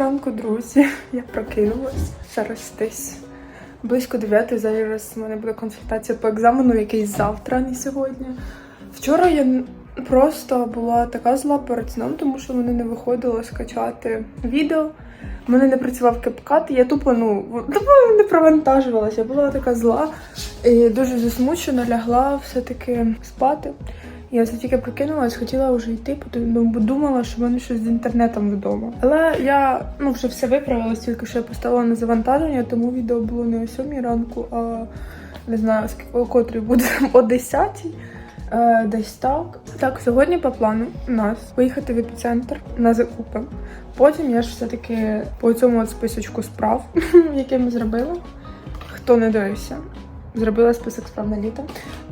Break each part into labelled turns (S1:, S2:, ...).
S1: ранку, друзі. Я прокинулась. Зараз десь близько 9. Зараз у мене буде консультація по екзамену, якийсь завтра, не сьогодні. Вчора я просто була така зла перед сном, тому що мене не виходило скачати відео. У мене не працював і я тупо, ну, тупо не провантажувалася. Я була така зла і дуже засмучена, лягла все-таки спати. Я це тільки прокинулась, хотіла вже йти, тому- бо думала, що в мене щось з інтернетом вдома. Але я ну вже все виправила, тільки що я поставила на завантаження, тому відео було не о 7 ранку, а не знаю, о котрій буде о 10. Е, десь так. Так, сьогодні по плану у нас поїхати в епіцентр на закупи. Потім я ж все-таки по цьому списочку справ, які ми зробили. Хто не дивився, зробила список справ на літо.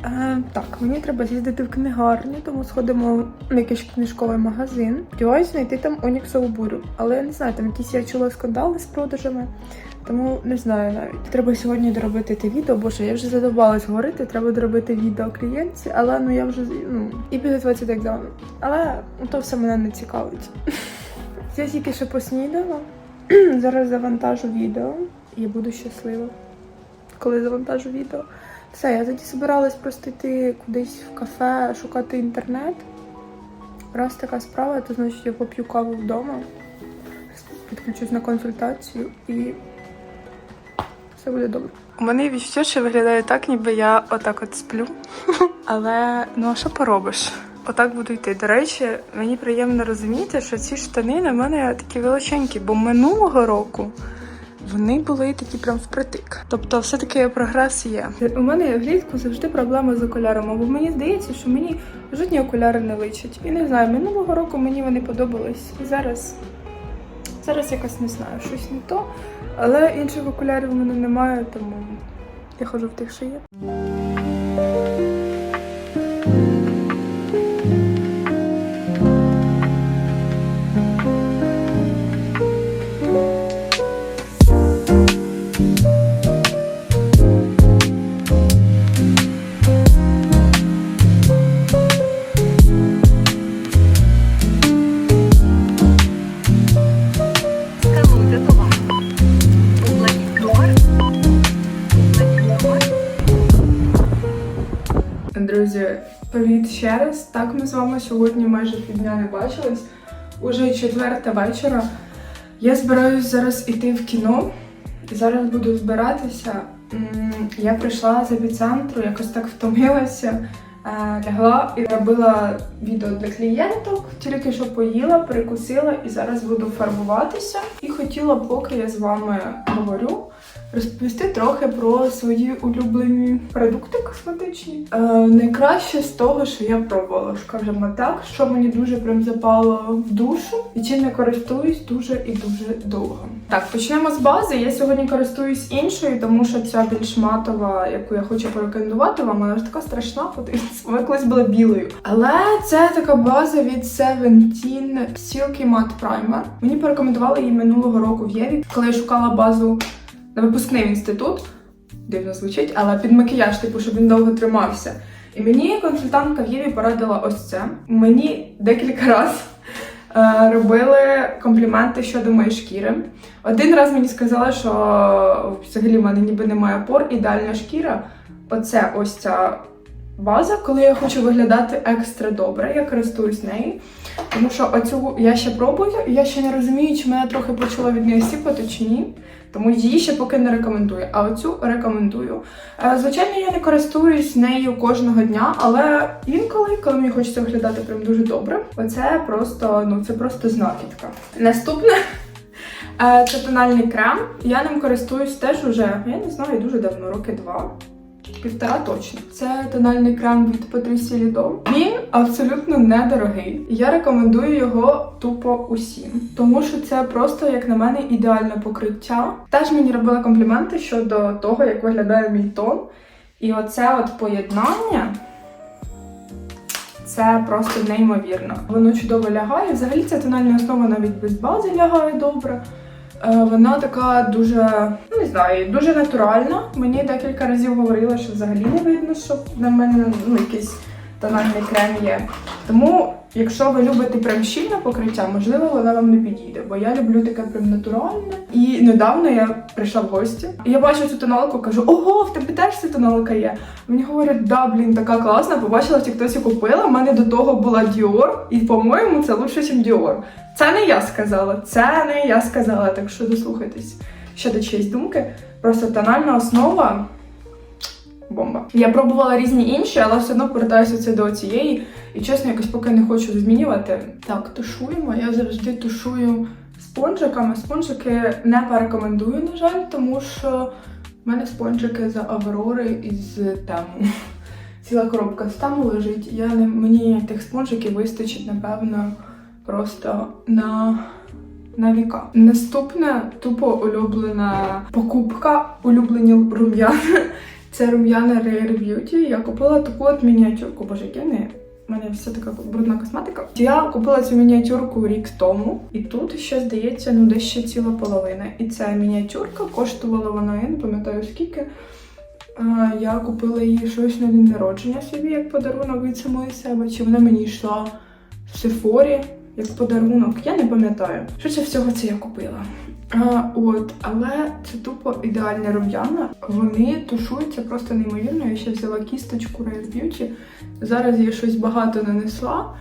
S1: Е, так, мені треба з'їздити в книгарню, тому сходимо в якийсь книжковий магазин. Сподіваюсь знайти там Оніксову бурю. Але я не знаю, там якісь я чула скандали з продажами. Тому не знаю навіть. Треба сьогодні доробити те відео, боже, я вже задовбалась говорити, треба доробити відео клієнтці, але ну я вже ну і підготуватися до екзамену. Але ну, то все мене не цікавить. Я тільки що поснідала. Зараз завантажу відео і буду щаслива, коли завантажу відео. Все, я тоді збиралась просто йти кудись в кафе, шукати інтернет. Раз така справа, то значить я поп'ю каву вдома, підключусь на консультацію і все буде добре. У мене відчуття, що виглядає так, ніби я отак от сплю. Але ну а що поробиш? Отак буду йти. До речі, мені приємно розуміти, що ці штани на мене такі величенькі, бо минулого року вони були такі прям впритик. Тобто, все-таки прогрес є. У мене влітку завжди проблема з окулярами, бо мені здається, що мені жодні окуляри не личать. І не знаю, минулого року мені вони подобались. Зараз, зараз якось не знаю, щось не то. Але інших окулярів в мене немає, тому я ходжу в тих, що є. Раз. Так, ми з вами сьогодні майже півдня не бачились. Уже четверта вечора. Я збираюсь зараз іти в кіно. Зараз буду збиратися. Я прийшла з епіцентру, якось так втомилася, е, лягла і робила відео для клієнток. Тільки що поїла, перекусила і зараз буду фарбуватися. І хотіла, поки я з вами говорю, розповісти трохи про свої улюблені продукти косметичні. Е, найкраще з того, що я пробувала, скажімо так, що мені дуже прям запало в душу і чим я користуюсь дуже і дуже довго. Так, почнемо з бази. Я сьогодні користуюсь іншою, тому що ця більш матова, яку я хочу порекомендувати вам, вона ж така страшна. Вона колись була білою. Але це така база від Seventeen Silky Matte Primer. Мені порекомендували її минулого року в Єві, коли я шукала базу на випускний інститут. Дивно звучить, але під макіяж, типу, щоб він довго тримався. І мені консультантка в Єві порадила ось це. Мені декілька разів е, робили компліменти щодо моєї шкіри. Один раз мені сказали, що взагалі в мене ніби немає пор, ідеальна шкіра. Оце ось ця база, коли я хочу виглядати екстра добре, я користуюсь нею. Тому що оцю я ще пробую, і я ще не розумію, чи мене трохи почало від неї сіпати чи ні. Тому її ще поки не рекомендую. А оцю рекомендую. Е, Звичайно, я не користуюсь нею кожного дня, але інколи, коли мені хочеться виглядати прям дуже добре, оце просто ну це просто знахідка. Наступне е, це тональний крем. Я ним користуюсь теж уже, я не знаю, дуже давно, роки два. Півтора точно. Це тональний крем від Patricia Lido. Він абсолютно недорогий. Я рекомендую його тупо усім, тому що це просто, як на мене, ідеальне покриття. Теж мені робили компліменти щодо того, як виглядає мій тон. І оце от поєднання. Це просто неймовірно. Воно чудово лягає. Взагалі ця тональна основа навіть без бази лягає добре. Е, Вона така дуже, ну не знаю, дуже натуральна. Мені декілька разів говорили, що взагалі не видно, що на мене ну, якийсь тональний крем є. Тому, якщо ви любите прям щільне покриття, можливо, вона вам не підійде, бо я люблю таке прям натуральне. І недавно я прийшла в гості, і я бачу цю тоналку, кажу: ого, в тебе теж ця тоналка є. Мені говорять, да, блін, така класна, побачила в тіктоці купила. У мене до того була Dior, і, по-моєму, це лучше, ніж Dior. Це не я сказала, це не я сказала, так що дослухайтесь щодо чиєїсь думки. Просто тональна основа. Бомба. Я пробувала різні інші, але все одно повертаюся це до цієї. І чесно, якось поки не хочу змінювати. Так, тушуємо. Я завжди тушую спонжиками. Спонжики не порекомендую, на жаль, тому що в мене спонжики за Аврори із тему. Ціла коробка з тему лежить. Я не мені тих спонжиків вистачить, напевно, просто на на віка. Наступна тупо улюблена покупка, улюблені рум'яна. Це рум'яна Rare Beauty. Я купила таку от мініатюрку. Боже, яке не. У мене все така брудна косметика. Я купила цю мініатюрку рік тому, і тут ще здається, ну десь ще ціла половина. І ця мініатюрка коштувала вона, я не пам'ятаю скільки. Я купила її щось на день народження собі як подарунок від самої себе. Чи вона мені йшла в Сефорі як подарунок? Я не пам'ятаю. Що це всього це я купила. А, от, але це тупо ідеальне рум'яна. Вони тушуються просто неймовірно. Я ще взяла кісточку Rare Beauty. Зараз я щось багато нанесла.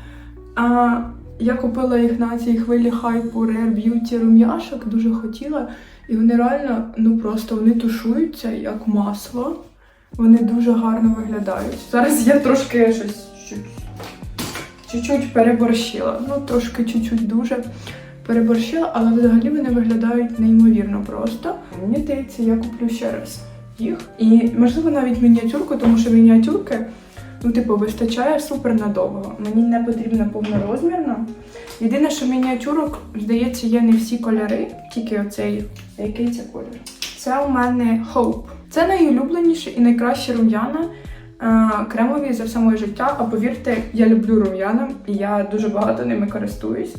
S1: А, я купила їх на цій хвилі хайпу Rare Beauty рум'яшок, дуже хотіла. І вони реально, ну просто вони тушуються як масло. Вони дуже гарно виглядають. Зараз я трошки щось чуть- чуть-чуть переборщила. Ну, трошки чуть-чуть дуже переборщила, але взагалі вони виглядають неймовірно просто. Мені здається, я куплю ще раз їх. І можливо навіть мініатюрку, тому що мініатюрки, ну, типу, вистачає супер надовго. Мені не потрібна повнорозмірна. Єдине, що мініатюрок, здається, є не всі кольори, тільки оцей. Який це колір? Це у мене Hope. Це найулюбленіше і найкраще рум'яна. е, Кремові за все моє життя, а повірте, я люблю рум'яна, і я дуже багато ними користуюсь.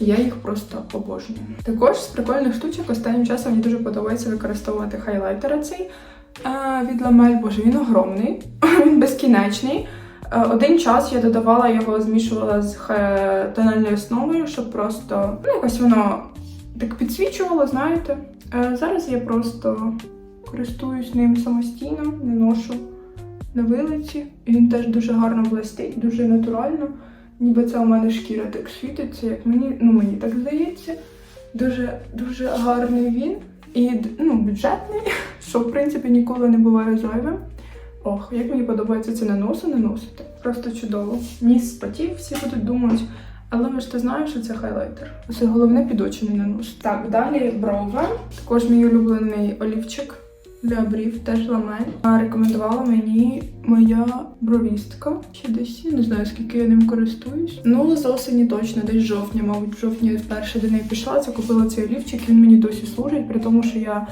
S1: Я їх просто обожнюю. Також з прикольних штучок останнім часом мені дуже подобається використовувати хайлайтер цей е, від Ламель. Боже, він огромний, він безкінечний. Е, Один час я додавала його, змішувала з тональною основою, щоб просто ну, якось воно так підсвічувало, знаєте. Е, Зараз я просто користуюсь ним самостійно, не ношу на вилиці. Він теж дуже гарно блистить, дуже натурально. Ніби це у мене шкіра так світиться, як мені, ну мені так здається. Дуже дуже гарний він і ну, бюджетний, що в принципі ніколи не буває зайвим. Ох, як мені подобається це наносу наносити. Просто чудово. Ніс спотів, всі будуть думати. Але ми ж ти знаєш, що це хайлайтер. Це головне під очі не нанос. Так, далі брови. Також мій улюблений олівчик для брів, теж ламель. Рекомендувала мені моя бровістка. Ще десь не знаю, скільки я ним користуюсь. Ну, з осені точно, десь жовтня. Мабуть, в жовтні перша до неї пішла. Це купила цей олівчик, він мені досі служить, при тому, що я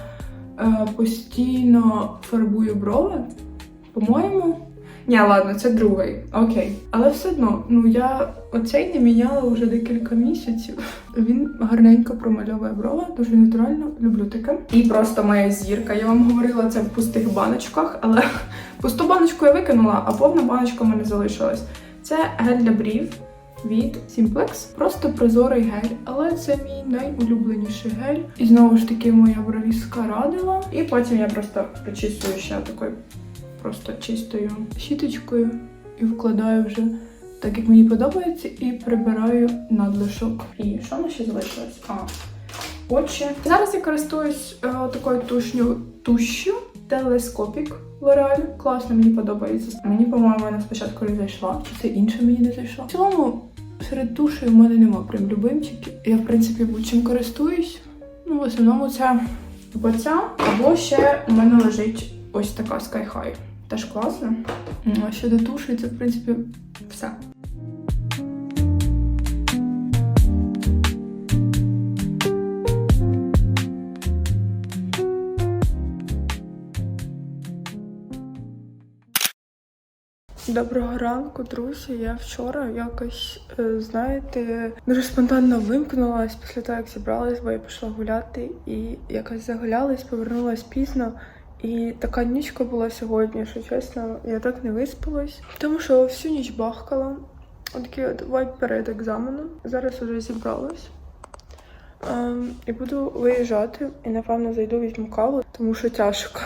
S1: е, постійно фарбую брови. По-моєму. Ні, ладно, це другий. Окей. Але все одно, ну я оцей не міняла вже декілька місяців. Він гарненько промальовує брови, дуже натурально, люблю таке. І просто моя зірка. Я вам говорила це в пустих баночках, але пусту баночку я викинула, а повна баночка в мене залишилась. Це гель для брів від Simplex. Просто прозорий гель, але це мій найулюбленіший гель. І знову ж таки моя бровістка радила. І потім я просто причісую ще такою просто чистою щіточкою і вкладаю вже так, як мені подобається, і прибираю надлишок. І що ми ще залишилось? А, очі. Зараз я користуюсь е, такою тушню тушю телескопік L'Oreal. Класно, мені подобається. Мені, по-моєму, вона спочатку не зайшла. Чи це інше мені не зайшло? В цілому, серед тушей у мене нема прям любимчиків. Я, в принципі, будь-чим користуюсь. Ну, в основному це або ця, або ще у мене лежить ось така Sky High. Теж класно. Щодо туші, це в принципі все. Доброго ранку, друзі. Я вчора якось, е, знаєте, дуже спонтанно вимкнулась після того, як зібралась, бо я пішла гуляти і якось загулялась, повернулась пізно. І така нічка була сьогодні, що чесно, я так не виспалась. Тому що всю ніч бахкала. Отакий от перед екзаменом. Зараз уже зібралась. Ем, і буду виїжджати. І напевно зайду візьму каву, тому що тяжко.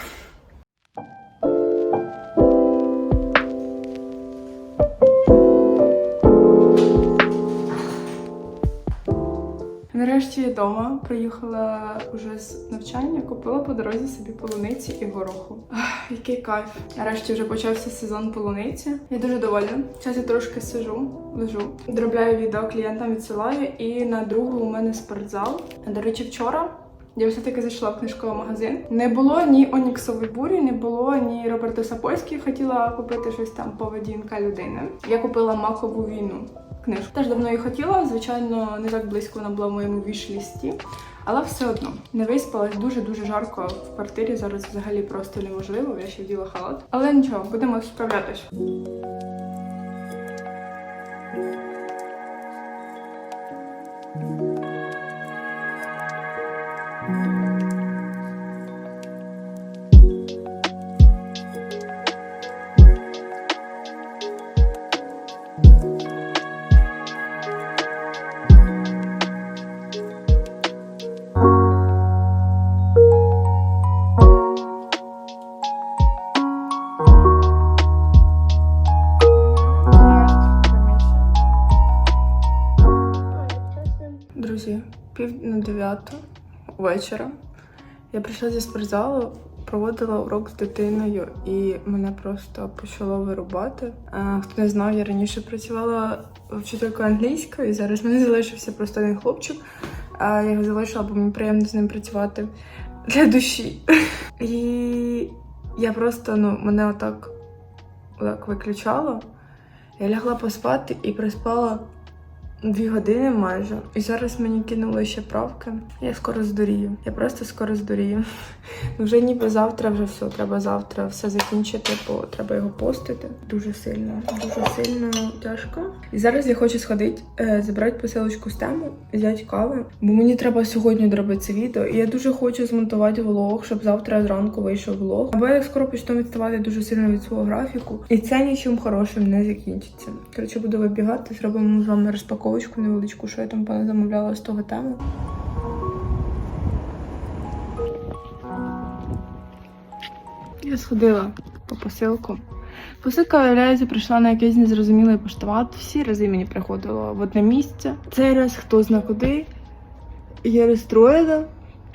S1: Нарешті я вдома. Приїхала вже з навчання, купила по дорозі собі полуниці і гороху. Ах, який кайф. Нарешті вже почався сезон полуниці. Я дуже довольна. Зараз я трошки сижу, лежу, дробляю відео клієнтам, відсилаю. І на другу у мене спортзал. До речі, вчора. Я все-таки зайшла в книжковий магазин. Не було ні Оніксової бурі, не було ні Роберта Сапольський. Хотіла купити щось там поведінка людини. Я купила макову війну книжку. Теж давно її хотіла. Звичайно, не так близько вона була в моєму віш-лісті. Але все одно не виспалась дуже дуже жарко в квартирі. Зараз взагалі просто неможливо. Я ще вділа халат. Але нічого, будемо справлятись. Пів на дев'яту вечора. Я прийшла зі спортзалу, проводила урок з дитиною, і мене просто почало вирубати. А, хто не знав, я раніше працювала вчителькою англійської, і зараз мене залишився просто один хлопчик. А я його залишила, бо мені приємно з ним працювати для душі. І я просто, ну, мене отак, отак виключало. Я лягла поспати і приспала Дві години майже. І зараз мені кинули ще правки. Я скоро здурію. Я просто скоро здурію. Вже ніби завтра, вже все. Треба завтра все закінчити, бо треба його постити. Дуже сильно, дуже сильно тяжко. І зараз я хочу сходити, е, забрати посилочку з тему, взяти кави, бо мені треба сьогодні доробити це відео. І я дуже хочу змонтувати влог, щоб завтра зранку вийшов влог. Або я скоро почну відставати дуже сильно від свого графіку. І це нічим хорошим не закінчиться. Коротше, буду вибігати, зробимо з вами розпаковочку невеличку, що я там замовляла з того тему. Я сходила по посилку. Посилка, виявляється, прийшла на якийсь незрозумілий поштомат. Всі рази мені приходило в одне місце. Цей раз хто зна куди. Я розстроєна,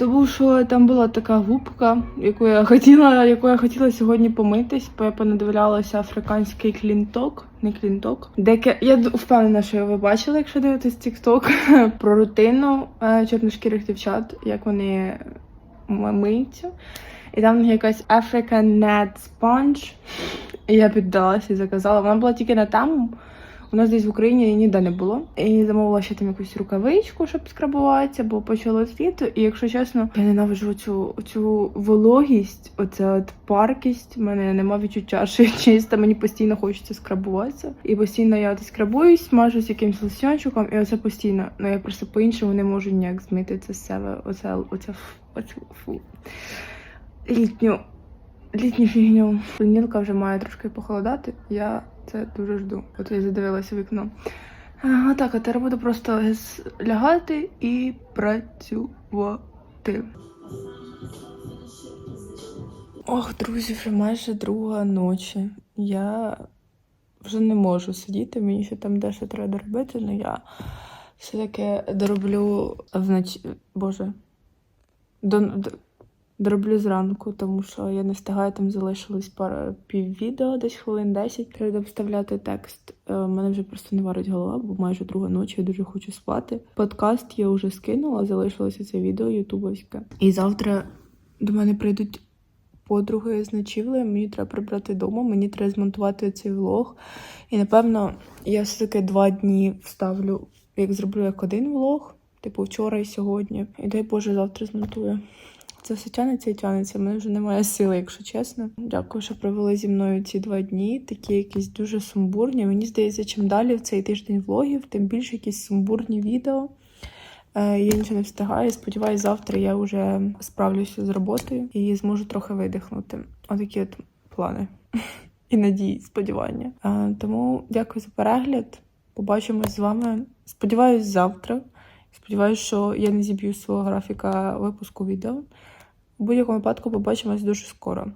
S1: тому що там була така губка, яку я хотіла, яку я хотіла сьогодні помитись, бо я понадивлялася африканський клінток, не клінток. Деке я впевнена, що ви бачили, якщо дивитесь TikTok, про рутину е, чорношкірих дівчат, як вони миються. І там якась African Net Sponge. І я піддалася і заказала. Вона була тільки на тему. У нас десь в Україні ніде не було. І замовила ще там якусь рукавичку, щоб скрабуватися, бо почалось літо. І якщо чесно, я ненавиджу цю, цю вологість, оця от паркість. У мене нема відчуття, що я чиста, мені постійно хочеться скрабуватися. І постійно я от скрабуюсь, мажусь якимсь лосьончиком, і оце постійно. Ну я просто по-іншому не можу ніяк змити це з себе. Оце, оце, оце фу. Літню. Літню фігню. Понеділка вже має трошки похолодати. Я це дуже жду. От я задивилася вікно. А так, а тепер буду просто лягати і працювати. Ох, друзі, вже майже друга ночі. Я вже не можу сидіти, мені ще там дещо треба доробити, але я все-таки дороблю вночі. Боже. До, до, дороблю зранку, тому що я не встигаю, там залишилось пара піввідео, десь хвилин 10. Треба вставляти текст. Е, мене вже просто не варить голова, бо майже друга ночі, я дуже хочу спати. Подкаст я вже скинула, залишилося це відео ютубовське. І завтра до мене прийдуть подруги з ночівлею, мені треба прибрати вдома, мені треба змонтувати цей влог. І напевно я все-таки два дні вставлю, як зроблю як один влог, типу вчора і сьогодні. І дай Боже, завтра змонтую. Це все тянеться і тянеться. Мене вже немає сили, якщо чесно. Дякую, що провели зі мною ці два дні. Такі якісь дуже сумбурні. Мені здається, чим далі в цей тиждень влогів, тим більше якісь сумбурні відео. Е, Я нічого не встигаю. Сподіваюсь, завтра я вже справлюся з роботою і зможу трохи видихнути. Отакі от плани і надії, сподівання. Е, Тому дякую за перегляд. Побачимось з вами. Сподіваюсь, завтра. Сподіваюсь, що я не зіб'ю свого графіка випуску відео. У будь-якому випадку побачимось дуже скоро.